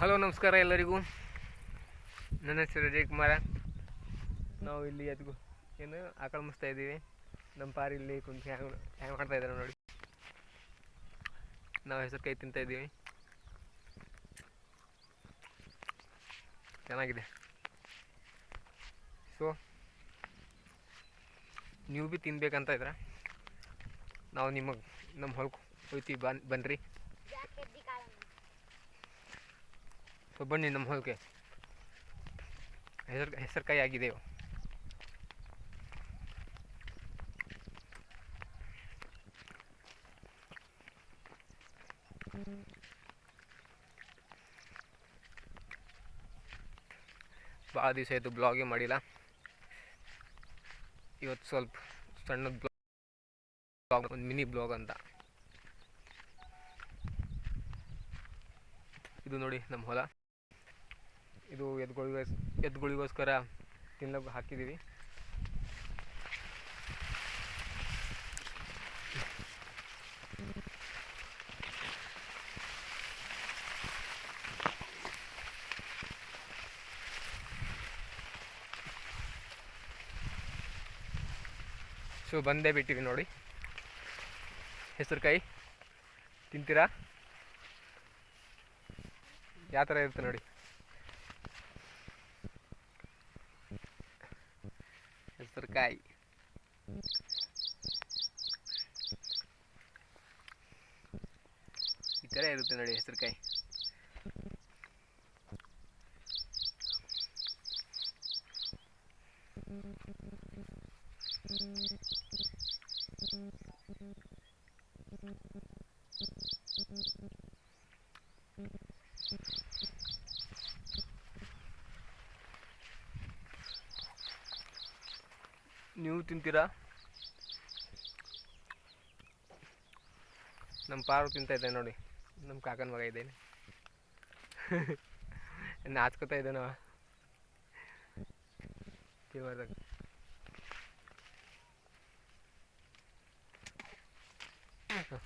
Hello, ನಮಸ್ಕಾರ ಎಲ್ಲರಿಗೂ. ನನ್ನ ಹೆಸರು ಅಜಯ್ ಕುಮಾರ ನಾವು ಇಲ್ಲಿ ಅದಕ್ಕೂ ಏನು ಆಕಳ ಮುಸ್ತಾ ಇದ್ದೀವಿ. ನಮ್ಮ ಪಾರಿ ಇಲ್ಲಿ ಕುಂತು ಹ್ಯಾಂಗ್ ಹ್ಯಾಂಗ್ ಮಾಡ್ತಾ ಇದ್ದಾರೆ ನೋಡಿ. ನಾವು ಹೆಸರು ಕೈ ತಿಂತಾ ಇದ್ದೀವಿ. ಚೆನ್ನಾಗಿದೆ. ಸೊ ನೀವು ಭೀ ತಿನ್ಬೇಕಂತ ಇದ್ರೆ ನಾವು ನಿಮಗೆ ನಮ್ಮ ಹೊಲಕ್ಕೆ ಹೋಯ್ತೀವಿ, ಬನ್ ಬನ್ನಿರಿ ಸೊ ಬನ್ನಿ ನಮ್ಮ ಹೊಲಕ್ಕೆ. ಹೆಸರು ಹೆಸರುಕಾಯಿ ಆಗಿದೆವು ಭಾಳ ದಿವಸ ಆಯಿತು ಬ್ಲಾಗೇ ಮಾಡಿಲ್ಲ. ಇವತ್ತು ಸ್ವಲ್ಪ ಸಣ್ಣದ ಬ್ಲಾಗ್, ಒಂದು ಮಿನಿ ಬ್ಲಾಗ್ ಅಂತ. ಇದು ನೋಡಿ ನಮ್ಮ ಹೊಲ. ಇದು ಎದ್ಗಳಿಗೋಸ್, ಎದ್ಗಳಿಗೋಸ್ಕರ ತಿನ್ನಲು ಹಾಕಿದ್ದೀವಿ ಸೊ, ಬಂದೇ ಬಿಟ್ಟಿವಿ ನೋಡಿ. ಹೆಸರುಕಾಯಿ, ತಿಂತೀರಾ? ಯಾವ ಥರ ಇರುತ್ತೆ ನೋಡಿ? ಹೆಸರುಕಾಯಿ ಈ ಥರ ಇರುತ್ತೆ ನೋಡಿ ಹೆಸರುಕಾಯಿ ನೀವು ತಿಂತೀರಾ? ನಮ್ಮ ಪಾರು ತಿಂತ ಇದ್ದೆ ನೋಡಿ. ನಮ್ಮ ಕಾಕನ ಮಗ ಇದ್ದೇನೆ. ನಾಚ್ಕೋತಾ ಇದ್ದಾನವ. ತಿನ್ನೋದಾಗ ಹಾಂ.